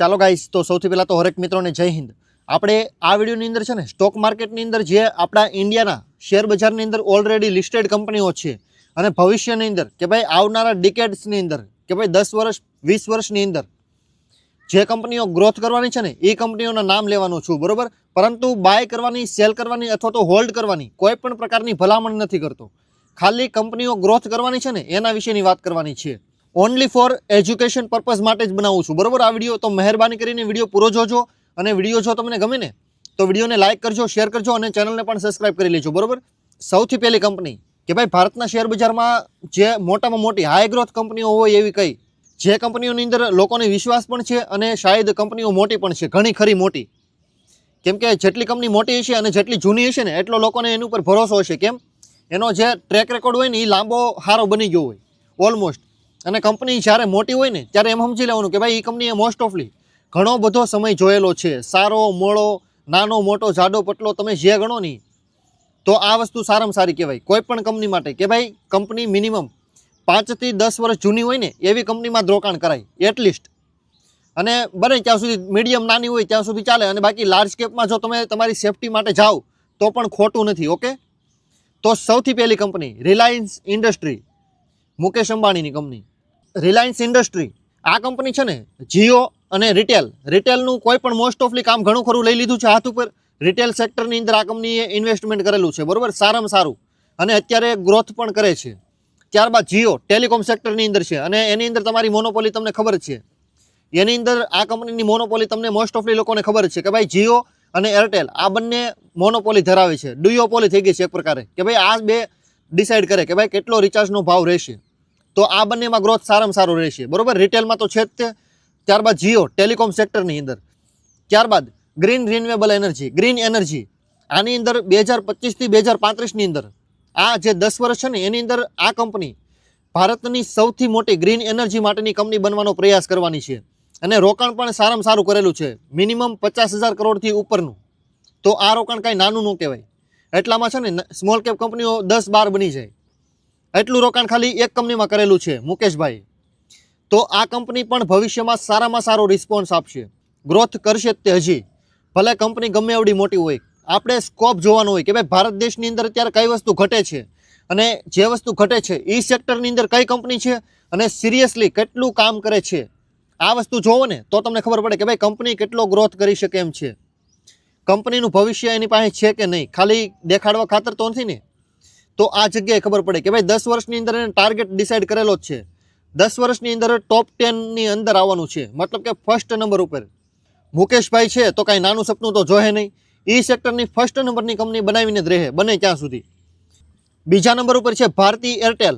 ચાલો ગાઈસ તો સૌથી પહેલાં તો હરેક મિત્રોને જય હિન્દ. આપણે આ વિડીયોની અંદર છે ને સ્ટોક માર્કેટની અંદર જે આપણા ઇન્ડિયાના શેર બજારની અંદર ઓલરેડી લિસ્ટેડ કંપનીઓ છે, અને ભવિષ્યની અંદર, કે ભાઈ આવનારા ડિકેડ્સની અંદર, કે ભાઈ દસ વર્ષ, વીસ વર્ષની અંદર, જે કંપનીઓ ગ્રોથ કરવાની છે ને, એ કંપનીઓના નામ લેવાનું છું, બરાબર? પરંતુ બાય કરવાની સેલ કરવાની અથવા તો હોલ્ડ કરવાની કોઈ પણ પ્રકારની ભલામણ નથી કરતો. ખાલી કંપનીઓ ગ્રોથ કરવાની છે ને, એના વિશેની વાત કરવાની છે. ઓનલી ફોર એજ્યુકેશન પર્પઝ માટે જ બનાવું છું. બરાબર? આ વીડિયો તો મહેરબાની કરીને વીડિયો પૂરો જોજો અને વીડિયો જો તમને ગમે ને, તો વિડીયોને લાઇક કરજો શેર કરજો અને ચેનલને પણ સબસ્ક્રાઇબ કરી લેજો. બરોબર? સૌથી પહેલી કંપની કે ભાઈ ભારતના શેર બજારમાં જે મોટામાં મોટી હાઈ ગ્રોથ કંપનીઓ હોય એવી કઈ, જે કંપનીઓની અંદર લોકોને વિશ્વાસ પણ છે અને શાયદ કંપનીઓ મોટી પણ છે, ઘણી ખરી મોટી. કેમ કે જેટલી કંપની મોટી હશે અને જેટલી જૂની હશે ને, એટલો લોકોને એની ઉપર ભરોસો હશે. કેમ? એનો જે ટ્રેક રેકોર્ડ હોય ને એ લાંબો સારો બની ગયો હોય. ઓલમોસ્ટ અને કંપની જ્યારે મોટી હોય ને, ત્યારે એમ સમજી લેવાનું કે ભાઈ એ કંપનીએ મોસ્ટ ઓફલી ઘણો બધો સમય જોયેલો છે. સારો, મોળો, નાનો, મોટો, જાડો પટલો તમે જે ગણો નહીં તો આ વસ્તુ સારામાં સારી કહેવાય. કોઈ પણ કંપની માટે કે ભાઈ કંપની મિનિમમ પાંચથી દસ વર્ષ જૂની હોય ને, એવી કંપનીમાં જ રોકાણ કરાય એટલીસ્ટ અને બને ત્યાં સુધી મીડિયમ નાની હોય ત્યાં સુધી ચાલે અને બાકી લાર્જ કેપમાં જો તમે તમારી સેફટી માટે જાઓ, તો પણ ખોટું નથી ઓકે તો સૌથી પહેલી કંપની રિલાયન્સ ઇન્ડસ્ટ્રી મુકેશ અંબાણીની કંપની. રિલાયન્સ ઇન્ડસ્ટ્રી, આ કંપની છે ને જીઓ અને રિટેલ. રિટેલનું કોઈ પણ મોસ્ટ ઓફલી કામ ઘણું ખરું લઈ લીધું છે હાથ ઉપર. રિટેલ સેક્ટરની અંદર આ કંપનીએ ઇન્વેસ્ટમેન્ટ કરેલું છે, બરોબર? સારામાં સારું. અને અત્યારે ગ્રોથ પણ કરે છે. ત્યારબાદ જીઓ ટેલિકોમ સેક્ટરની અંદર છે. અને એની અંદર તમારી મોનોપોલી તમને ખબર છે. એની અંદર આ કંપનીની મોનોપોલી તમને મોસ્ટ ઓફલી લોકોને ખબર છે કે ભાઈ જીઓ અને એરટેલ આ બંને મોનોપોલી ધરાવે છે. ડુયોપોલી થઈ ગઈ છે એક પ્રકારે. કે ભાઈ આ બે ડિસાઈડ કરે કે ભાઈ કેટલો રિચાર્જનો ભાવ રહેશે. તો આ બંનેમાં ગ્રોથ સારામાં સારો રહેશે. બરાબર? રિટેલમાં તો છે જ તે. ત્યારબાદ જીઓ ટેલિકોમ સેક્ટરની અંદર. ત્યારબાદ green renewable energy green energy આની અંદર બે હજાર પચીસથી બે હજાર પાંત્રીસની અંદર આ જે દસ વર્ષ છે ને, એની અંદર આ કંપની ભારતની સૌથી મોટી ગ્રીન એનર્જી માટેની કંપની બનવાનો પ્રયાસ કરવાની છે. અને રોકાણ પણ સારામાં સારું કરેલું છે. મિનિમમ પચાસ હજાર કરોડથી ઉપરનું. તો આ રોકાણ કાંઈ નાનું ન કહેવાય. એટલામાં છે ને સ્મોલ કેપ કંપનીઓ દસ બાર બની જાય. એટલું રોકાણ ખાલી એક કંપનીમાં કરેલું છે, મુકેશભાઈ. તો આ કંપની પણ ભવિષ્યમાં સારામાં સારો રિસ્પોન્સ આપશે. ગ્રોથ કરશે તે હજી. ભલે કંપની ગમે એવડી મોટી હોય. આપણે સ્કોપ જોવાનો હોય કે ભાઈ ભારત દેશની અંદર અત્યારે કઈ વસ્તુ ઘટે છે? અને જે વસ્તુ ઘટે છે એ સેક્ટરની અંદર કઈ કંપની છે? અને સિરિયસલી કેટલું કામ કરે છે? આ વસ્તુ જોવો ને, તો તમને ખબર પડે કે ભાઈ કંપની કેટલો ગ્રોથ કરી શકે એમ છે. કંપનીનું ભવિષ્ય એની પાસે છે કે નહીં? ખાલી દેખાડવા ખાતર તો નથી ને? તો આ જગ્યાએ ખબર પડે કે ભાઈ દસ વર્ષની અંદર એને ટાર્ગેટ ડિસાઇડ કરેલો જ છે. દસ વર્ષની અંદર ટોપ ટેનની અંદર આવવાનું છે. મતલબ કે ફર્સ્ટ નંબર ઉપર. મુકેશભાઈ છે તો કાંઈ નાનું સપનું તો જોહે નહીં. એ સેક્ટરની ફર્સ્ટ નંબરની કંપની બનાવીને જ રહે. બને ત્યાં સુધી. બીજા નંબર ઉપર છે ભારતી એરટેલ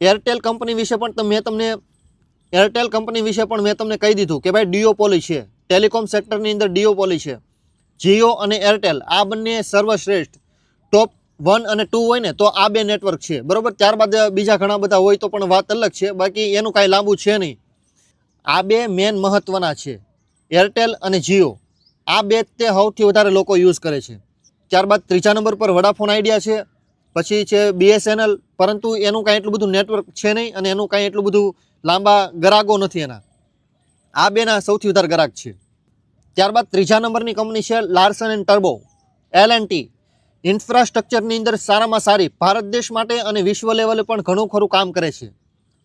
એરટેલ કંપની વિશે પણ મેં તમને એરટેલ કંપની વિશે પણ મેં તમને કહી દીધું કે ભાઈ ડિયોપોલી છે. ટેલિકોમ સેક્ટરની અંદર ડિયોપોલી છે. જીઓ અને એરટેલ આ બંને સર્વશ્રેષ્ઠ. ટોપ વન અને ટુ હોય ને તો આ બે નેટવર્ક છે. બરાબર? ત્યારબાદ બીજા ઘણા બધા હોય તો પણ વાત અલગ છે. બાકી એનું કાંઈ લાંબુ છે નહીં. આ બે મેન મહત્ત્વના છે. એરટેલ અને જીઓ. આ બે તે સૌથી વધારે લોકો યુઝ કરે છે. ત્યારબાદ ત્રીજા નંબર પર વડાફોન આઈડિયા છે. પછી છે બીએસએનએલ. પરંતુ એનું કાંઈ એટલું બધું નેટવર્ક છે નહીં અને એનું કાંઈ એટલું બધું લાંબા ગરાગો નથી એના. આ બેના સૌથી વધારે ગરાક છે. ત્યારબાદ ત્રીજા નંબરની કંપની છે Larsen and turbo. L and T. ઇન્ફ્રાસ્ટ્રક્ચરની અંદર સારામાં સારી ભારત દેશ માટે અને વિશ્વ લેવલે પણ ઘણું ખરું કામ કરે છે.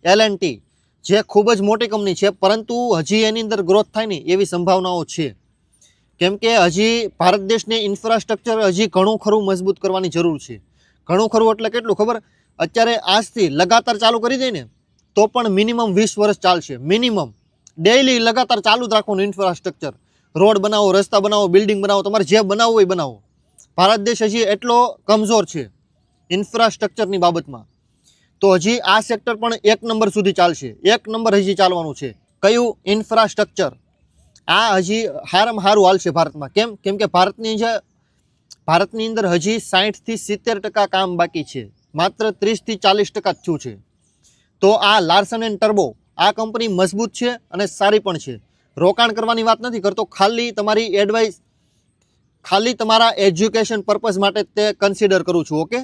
એલ ટી જે ખૂબ જ મોટી કંપની છે, પરંતુ હજી એની અંદર ગ્રોથ થાય ને એવી સંભાવનાઓ છે. કેમ કે હજી ભારત દેશને ઇન્ફ્રાસ્ટ્રક્ચર હજી ઘણું ખરું મજબૂત કરવાની જરૂર છે. ઘણું ખરું એટલે કેટલું ખબર? અત્યારે આજથી લગાતાર ચાલુ કરી દઈએ ને તો પણ મિનિમમ વીસ વર્ષ ચાલશે. મિનિમમ ડેઈલી લગાતાર ચાલુ જ રાખવાનું ઇન્ફ્રાસ્ટ્રક્ચર રોડ બનાવો, રસ્તા બનાવો બિલ્ડિંગ બનાવો, તમારે જે બનાવવું એ બનાવો. ભારત દેશ હજી એટલો કમજોર છે ઇન્ફ્રાસ્ટ્રક્ચરની બાબતમાં. તો હજી આ સેક્ટર પણ એક નંબર સુધી ચાલશે. એક નંબર હજી ચાલવાનું છે. કયું? ઇન્ફ્રાસ્ટ્રક્ચર આ હજી હારામાં હારું હાલશે ભારતમાં. કેમ? કેમ કે ભારતની જે ભારતની અંદર હજી સાહીઠથી સિત્તેર ટકા કામ બાકી છે. માત્ર ત્રીસથી ચાલીસ ટકા જ થયું છે. તો આ લાર્સન એન્ડ ટર્બો, આ કંપની મજબૂત છે અને સારી પણ છે. રોકાણ કરવાની વાત નથી કરતો. ખાલી તમારી એડવાઇસ ખાલી તમારા એજ્યુકેશન પર્પઝ માટે તે કન્સિડર કરું છું ઓકે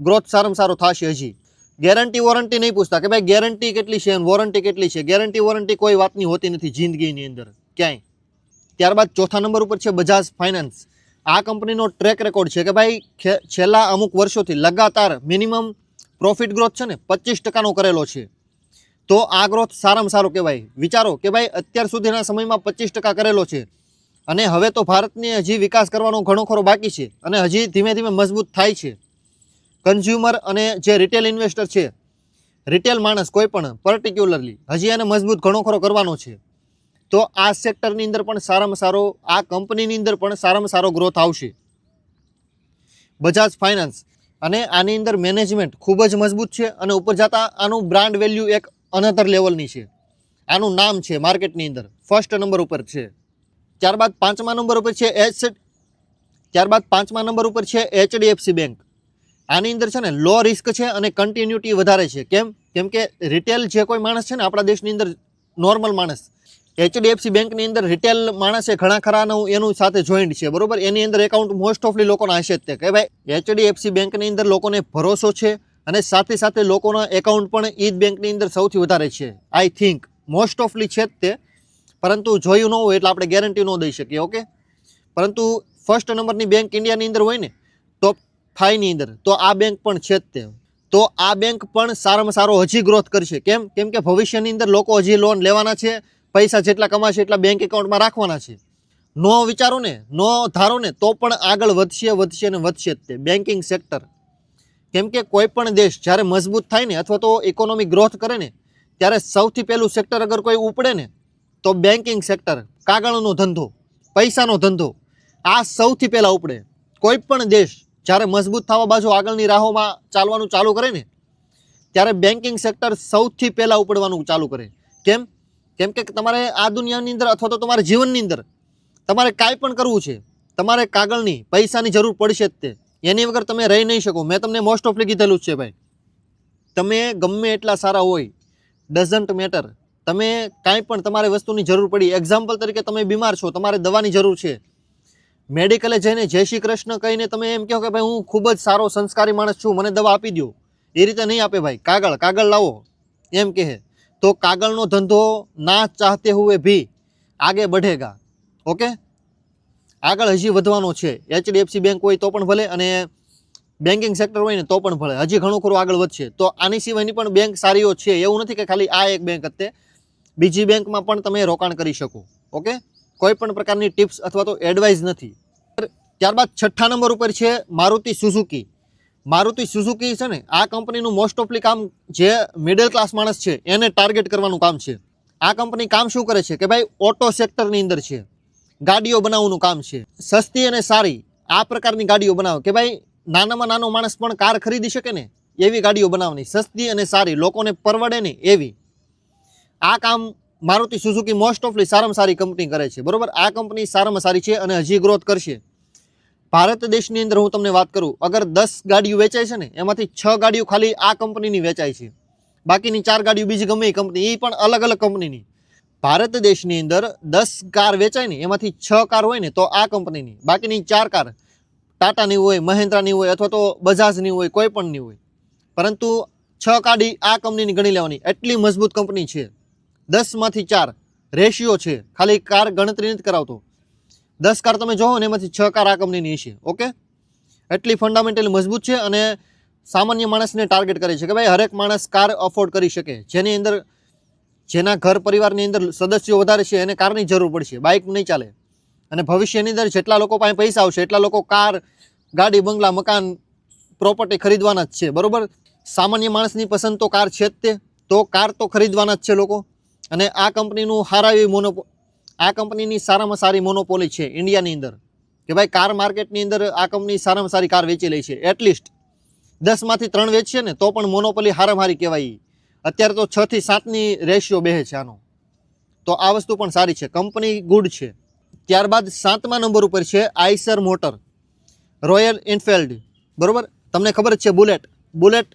ગ્રોથ સારામાં સારો થશે હજી. ગેરંટી વોરંટી નહીં પૂછતા કે ભાઈ ગેરંટી કેટલી છે વોરંટી કેટલી છે? ગેરંટી વોરંટી કોઈ વાતની હોતી નથી જિંદગીની અંદર, ક્યાંય. ત્યારબાદ ચોથા નંબર ઉપર છે બજાજ ફાઇનાન્સ આ કંપનીનો ટ્રેક રેકોર્ડ છે કે ભાઈ છેલ્લા અમુક વર્ષોથી લગાતાર મિનિમમ પ્રોફિટ ગ્રોથ છે ને પચીસ ટકાનો કરેલો છે. તો આ ગ્રોથ સારામાં સારો કહેવાય. વિચારો કે ભાઈ, અત્યાર સુધીના સમયમાં પચીસ ટકા કરેલો છે. અને હવે તો ભારતને હજી વિકાસ કરવાનો ઘણો ખરો બાકી છે અને હજી ધીમે ધીમે મજબૂત થાય છે. કન્ઝ્યુમર અને જે રિટેલ ઇન્વેસ્ટર છે રિટેલ માણસ કોઈ પણ પર્ટિક્યુલરલી હજી એને મજબૂત ઘણો ખરો કરવાનો છે. તો આ સેક્ટરની અંદર પણ સારામાં સારો, આ કંપનીની અંદર પણ સારામાં સારો ગ્રોથ આવશે. બજાજ ફાઇનાન્સ અને આની અંદર મેનેજમેન્ટ ખૂબ જ મજબૂત છે અને ઉપર જતાં આનું બ્રાન્ડ વેલ્યુ એક અનધર લેવલની છે. આનું નામ છે માર્કેટની અંદર. ફર્સ્ટ નંબર ઉપર છે. ત્યારબાદ પાંચમા નંબર ઉપર છે એચ ત્યારબાદ પાંચમા નંબર ઉપર છે એચડીએફસી બેંક. આની અંદર છે ને લો રિસ્ક છે અને કન્ટિન્યુટી વધારે છે. કેમ? કેમ કે રિટેલ જે કોઈ માણસ છે ને આપણા દેશની અંદર નોર્મલ માણસ. એચડીએફસી બેંકની અંદર રિટેલ માણસે ઘણા ખરાનું એનું સાથે જોઈન્ટ છે. બરોબર? એની અંદર એકાઉન્ટ મોસ્ટ ઓફલી લોકોના હશે જ તે. કે ભાઈ, એચડીએફસી બેંકની અંદર લોકોને ભરોસો છે અને સાથે સાથે લોકોના એકાઉન્ટ પણ એ જ બેંકની અંદર સૌથી વધારે છે. આઈ થિંક મોસ્ટ ઓફલી છે જ તે. પરંતુ જોયું ન હોય એટલે આપણે ગેરંટી ન દઈ શકીએ ઓકે પરંતુ ફર્સ્ટ નંબરની બેંક ઇન્ડિયાની અંદર હોય ને ટોપ ફાઈવની અંદર, તો આ બેંક પણ છે જ તે. તો આ બેંક પણ સારામાં સારો હજી ગ્રોથ કરશે. કેમ? કેમ કે ભવિષ્યની અંદર લોકો હજી લોન લેવાના છે, પૈસા જેટલા કમાશે એટલા બેંક એકાઉન્ટમાં રાખવાના છે. નો વિચારો ને, નો ધારો ને, તો પણ આગળ વધશે વધશે ને વધશે જ તે બેન્કિંગ સેક્ટર કેમ કે કોઈ પણ દેશ જ્યારે મજબૂત થાય ને, અથવા તો ઇકોનોમી ગ્રોથ કરે ને, ત્યારે સૌથી પહેલું સેક્ટર અગર કોઈ ઉપડે ને તો બેન્કિંગ સેક્ટર કાગળનો ધંધો, પૈસાનો ધંધો, આ સૌથી પહેલાં ઉપડે. કોઈ પણ દેશ જ્યારે મજબૂત થવા બાજુ આગળની રાહોમાં ચાલવાનું ચાલુ કરે ને, ત્યારે બેન્કિંગ સેક્ટર સૌથી પહેલાં ઉપડવાનું ચાલુ કરે. કેમ? કેમ કે તમારે આ દુનિયાની અંદર અથવા તો તમારા જીવનની અંદર તમારે કાંઈ પણ કરવું છે, તમારે કાગળની, પૈસાની જરૂર પડશે જ તે. એની વગર તમે રહી નહીં શકો. મેં તમને મોસ્ટ ઓફલી કીધેલું જ છે ભાઈ. તમે ગમે એટલા સારા હોય ડઝન્ટ મેટર તમે કાંઈ પણ તમારે વસ્તુની જરૂર પડી એક્ઝામ્પલ તરીકે તમે બીમાર છો, તમારે દવાની જરૂર છે. મેડિકલે જઈને જય શ્રી કૃષ્ણ કહીને તમે એમ કહો કે ભાઈ હું ખૂબ જ સારો સંસ્કારી માણસ છું, મને દવા આપી દો એ રીતે નહીં આપે ભાઈ. કાગળ કાગળ લાવો. એમ કહે. તો કાગળનો ધંધો ના ચાહતે હુએ ભી આગે બઢેગા. ઓકે? આગળ હજી વધવાનો છે. એચડીએફસી બેંક હોય તો પણ ભલે અને બેન્કિંગ સેક્ટર હોય ને તો પણ ભલે. હજી ઘણું ખરું આગળ વધશે. તો આની સિવાયની પણ બેંક સારીઓ છે. એવું નથી કે ખાલી આ એક બેંક હતી બીજી બેંકમાં પણ તમે રોકાણ કરી શકો, ઓકે? કોઈ પણ પ્રકારની ટિપ્સ અથવા તો એડવાઇસ નથી. ત્યારબાદ છઠ્ઠા નંબર ઉપર છે મારુતિ સુઝુકી. મારુતિ સુઝુકી છે ને, આ કંપનીનું મોસ્ટ ઓફલી કામ જે મિડલ ક્લાસ માણસ છે, એને ટાર્ગેટ કરવાનું કામ છે. આ કંપની કામ શું કરે છે? કે ભાઈ ઓટો સેક્ટરની અંદર છે. ગાડીઓ બનાવવાનું કામ છે. સસ્તી અને સારી, આ પ્રકારની ગાડીઓ બનાવો. કે ભાઈ, નાનામાં નાનો માણસ પણ કાર ખરીદી શકે ને, એવી ગાડીઓ બનાવવાની. સસ્તી અને સારી, લોકોને પરવડે ને એવી. આ કામ મારુતિ સુઝુકી મોસ્ટ ઓફલી સારામાં સારી કંપની કરે છે. બરોબર? આ કંપની સારામાં સારી છે અને હજી ગ્રોથ કરશે. ભારત દેશની અંદર હું તમને વાત કરું, અગર દસ ગાડીઓ વેચાય છે ને, એમાંથી છ ગાડીઓ ખાલી આ કંપનીની વેચાય છે. બાકીની ચાર ગાડીઓ બીજી ગમે એ કંપની એ પણ અલગ અલગ કંપનીની ભારત દેશની અંદર દસ કાર વેચાય ને, એમાંથી છ કાર હોય ને, તો આ કંપનીની બાકીની ચાર કાર ટાટાની હોય, મહેન્દ્રાની હોય, અથવા તો બજાજની હોય, કોઈ પણની હોય. પરંતુ છ ગાડી આ કંપનીની ગણી લેવાની. એટલી મજબૂત કંપની છે. દસમાંથી ચાર રેશિયો છે. ખાલી કાર ગણતરી નથી કરાવતો. દસ કાર તમે જોવો ને એમાંથી છ કાર આ કંપનીની છે ઓકે? એટલી ફંડામેન્ટલી મજબૂત છે અને સામાન્ય માણસને ટાર્ગેટ કરે છે કે ભાઈ હરેક માણસ કાર અફોર્ડ કરી શકે. જેની અંદર, જેના ઘર પરિવારની અંદર સદસ્યો વધારે છે એને કારની જરૂર પડશે. બાઇક નહીં ચાલે. અને ભવિષ્યની અંદર જેટલા લોકો પાસે પૈસા આવશે, એટલા લોકો કાર, ગાડી, બંગલા, મકાન પ્રોપર્ટી ખરીદવાના જ છે. બરાબર? સામાન્ય માણસની પસંદ તો કાર છે જ તે. તો કાર તો ખરીદવાના જ છે લોકો. અને આ કંપનીનું સારા એવી મોનોપો આ કંપનીની સારામાં સારી મોનોપોલી છે ઇન્ડિયાની અંદર. કે ભાઈ કાર માર્કેટની અંદર આ કંપની સારામાં સારી કાર વેચી લે છે. એટલીસ્ટ દસમાંથી ત્રણ વેચશે ને તો પણ મોનોપોલી હારામારી હારી કહેવાય. અત્યારે તો છથી સાતની રેશિયો બેહે છે આનો. તો આ વસ્તુ પણ સારી છે. કંપની ગુડ છે. ત્યારબાદ સાતમા નંબર ઉપર છે આઈસર મોટર. Royal Enfield. બરાબર? તમને ખબર જ છે બુલેટ. બુલેટ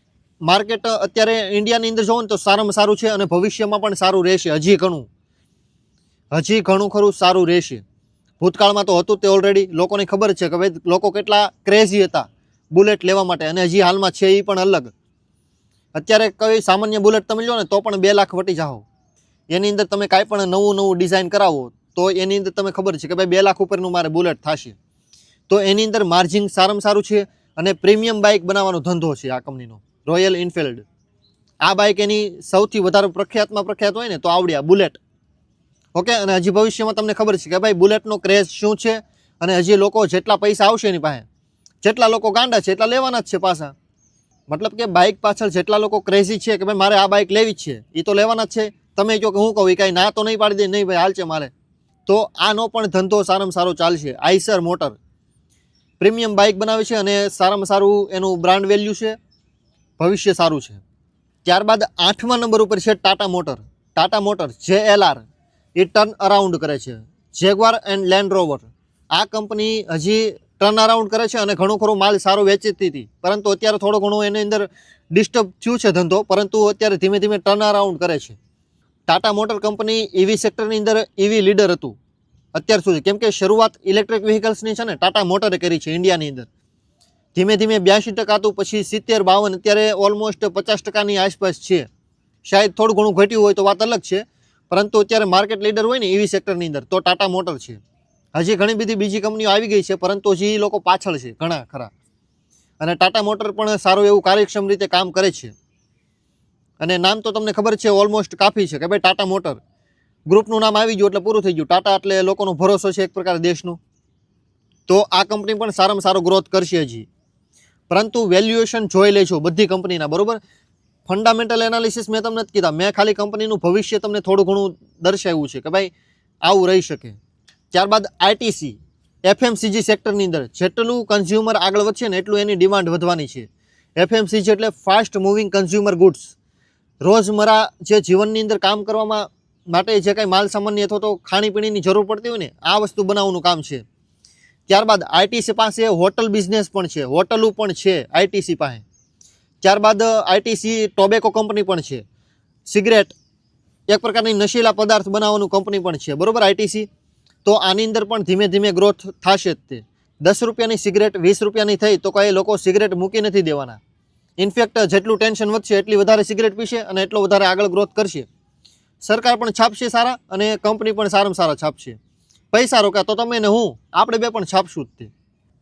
માર્કેટ અત્યારે ઇન્ડિયાની અંદર જોવો ને તો સારામાં સારું છે અને ભવિષ્યમાં પણ સારું રહેશે. હજી ઘણું. હજી ઘણું ખરું સારું રહેશે. ભૂતકાળમાં તો હતું તે ઓલરેડી લોકોને ખબર છે કે ભાઈ લોકો કેટલા ક્રેઝી હતા બુલેટ લેવા માટે. અને હજી હાલમાં છે એ પણ અલગ. અત્યારે કઈ સામાન્ય બુલેટ તમે લો ને તો પણ બે લાખ વટી જાઓ. એની અંદર તમે કાંઈ પણ નવું નવું ડિઝાઇન કરાવો, તો એની અંદર તમે ખબર છે કે ભાઈ બે લાખ ઉપરનું મારે બુલેટ થશે. તો એની અંદર માર્જિન સારામાં સારું છે અને પ્રીમિયમ બાઇક બનાવવાનો ધંધો છે આ કંપનીનો રોયલ એનફિલ્ડ આ બાઇક એની સૌથી વધારે પ્રખ્યાતમાં પ્રખ્યાત હોય ને તો આવડ્યા બુલેટ. ઓકે અને હજી ભવિષ્યમાં તમને ખબર છે કે ભાઈ બુલેટનો ક્રેઝ શું છે? અને હજી લોકો જેટલા પૈસા આવશે એની પાસે, જેટલા લોકો ગાંડા છે, એટલા લેવાના જ છે પાછા. મતલબ કે બાઇક પાછળ જેટલા લોકો ક્રેઝી છે કે ભાઈ મારે આ બાઇક લેવી જ છે એ તો લેવાના જ છે. તમે જો કે હું કહું એ કાંઈ ના તો નહીં પાડી દે? નહીં ભાઈ, હાલ છે મારે. તો આનો પણ ધંધો સારામાં સારો ચાલશે. આઈસર મોટર પ્રીમિયમ બાઇક બનાવે છે અને સારામાં સારું એનું બ્રાન્ડ વેલ્યુ છે. ભવિષ્ય સારું છે. ત્યારબાદ આઠમા નંબર ઉપર છે ટાટા મોટર. ટાટા મોટર જે L R A turn around કરે છે. જેગવાર એન્ડ લેન્ડ રોવર આ કંપની હજી ટર્ન અરાઉન્ડ કરે છે અને ઘણો ખરો માલ સારો વેચતી હતી. પરંતુ અત્યારે થોડો ઘણો એની અંદર ડિસ્ટર્બ થયું છે ધંધો, પરંતુ અત્યારે ધીમે ધીમે ટર્ન અરાઉન્ડ કરે છે. ટાટા મોટર કંપની ઇવી સેક્ટરની અંદર ઇવી લીડર હતું. અત્યાર સુધી કેમ કે શરૂઆત ઇલેક્ટ્રિક વ્હીકલ્સની છે ને, ટાટા મોટરે કરી છે ઇન્ડિયાની અંદર. ધીમે ધીમે બ્યાસી ટકા હતું પછી સિત્તેર, બાવન, અત્યારે ઓલમોસ્ટ પચાસ ટકાની આસપાસ છે. શાયદ થોડું ઘણું ઘટ્યું હોય તો વાત અલગ છે, પરંતુ અત્યારે માર્કેટ લીડર હોય ને ઈવી સેક્ટરની અંદર તો ટાટા મોટર છે. હજી ઘણી બધી બીજી કંપનીઓ આવી ગઈ છે, પરંતુ હજી એ લોકો પાછળ છે, ઘણા, ખરા. અને ટાટા મોટર પણ સારું એવું કાર્યક્ષમ રીતે કામ કરે છે. અને નામ તો તમને ખબર છે ઓલમોસ્ટ કાફી છે, કે ભાઈ ટાટા મોટર ગ્રુપનું નામ આવી ગયું એટલે પૂરું થઈ ગયું. ટાટા એટલે લોકોનો ભરોસો છે એક પ્રકારે દેશનો. તો આ કંપની પણ સારામાં સારો ગ્રોથ કરશે હજી. પરંતુ વેલ્યુએશન જોઈ લેજો બધી કંપનીના, બરાબર? ફંડામેન્ટલ એનાલિસિસ મેં તમને નથી કીધા. મેં ખાલી કંપનીનું ભવિષ્ય તમને થોડું ઘણું દર્શાવ્યું છે કે ભાઈ આવું રહી શકે. ત્યારબાદ આઈટીસી એફએમસીજી સેક્ટરની અંદર જેટલું કન્ઝ્યુમર આગળ વધશે ને એટલું એની ડિમાન્ડ વધવાની છે. એફએમસીજી એટલે ફાસ્ટ મૂવિંગ કન્ઝ્યુમર ગુડ્સ રોજમર્રા જે જીવનની અંદર કામ કરવામાં માટે જે કાંઈ માલ સામાન્ય અથવા તો ખાણીપીણીની જરૂર પડતી હોય ને, આ વસ્તુ બનાવવાનું કામ છે. ત્યારબાદ આઈટીસી પાસે હોટલ બિઝનેસ પણ છે, હોટલો પણ છે આઈટીસી પાસે. ત્યારબાદ આઈટીસી ટોબેકો કંપની પણ છે. સિગરેટ, એક પ્રકારની નશીલા પદાર્થ બનાવવાનું કંપની પણ છે, બરાબર આઈટીસી તો આની અંદર પણ ધીમે ધીમે ગ્રોથ થશે જ તે. દસ રૂપિયાની સિગરેટ, વીસ રૂપિયાની થઈ તો કાંઈ લોકો સિગરેટ મૂકી નથી દેવાના. ઇનફેક્ટ જેટલું ટેન્શન વધશે એટલી વધારે સિગરેટ પીશે અને એટલો વધારે આગળ ગ્રોથ કરશે. સરકાર પણ છાપશે સારા અને કંપની પણ સારામાં સારા છાપશે. પૈસા રોક્યા તો તમે ને હું, આપણે બે પણ છાપશું જ તે.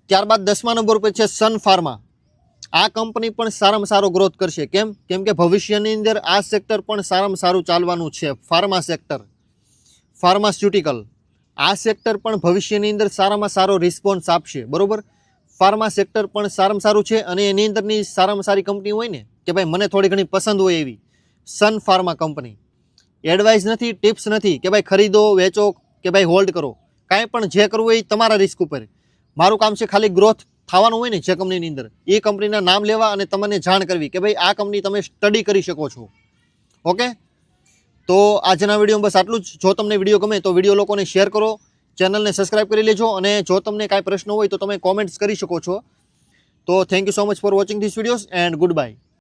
ત્યારબાદ દસમા નંબર ઉપર છે સન ફાર્મા. આ કંપની પણ સારામાં સારો ગ્રોથ કરશે. કેમ? કેમ કે ભવિષ્યની અંદર આ સેક્ટર પણ સારામાં સારું ચાલવાનું છે. Pharma sector. ફાર્માસ્યુટિકલ. આ સેક્ટર પણ ભવિષ્યની અંદર સારામાં સારો રિસ્પોન્સ આપશે. બરાબર? ફાર્મા સેક્ટર પણ સારામાં સારું છે અને એની અંદરની સારામાં સારી કંપની હોય ને, કે ભાઈ મને થોડી ઘણી પસંદ હોય એવી. Sun Pharma company. એડવાઇસ નથી, ટિપ્સ નથી કે ભાઈ ખરીદો, વેચો કે ભાઈ હોલ્ડ કરો. કાંઈ પણ જે કરવું હોય એ તમારા રિસ્ક ઉપર. મારું કામ છે ખાલી ગ્રોથ થવાનું હોય ને જે કંપનીની અંદર. એ કંપનીના નામ લેવા અને તમને જાણ કરવી કે ભાઈ આ કંપની તમે સ્ટડી કરી શકો છો. ઓકે તો આજના વિડીયોમાં બસ આટલું જ. જો તમને વીડિયો ગમે તો વીડિયો લોકોને શેર કરો. ચેનલને સબસ્ક્રાઇબ કરી લેજો અને જો તમને કાંઈ પ્રશ્ન હોય તો તમે કોમેન્ટ્સ કરી શકો છો. તો thank you so much for watching this videos and goodbye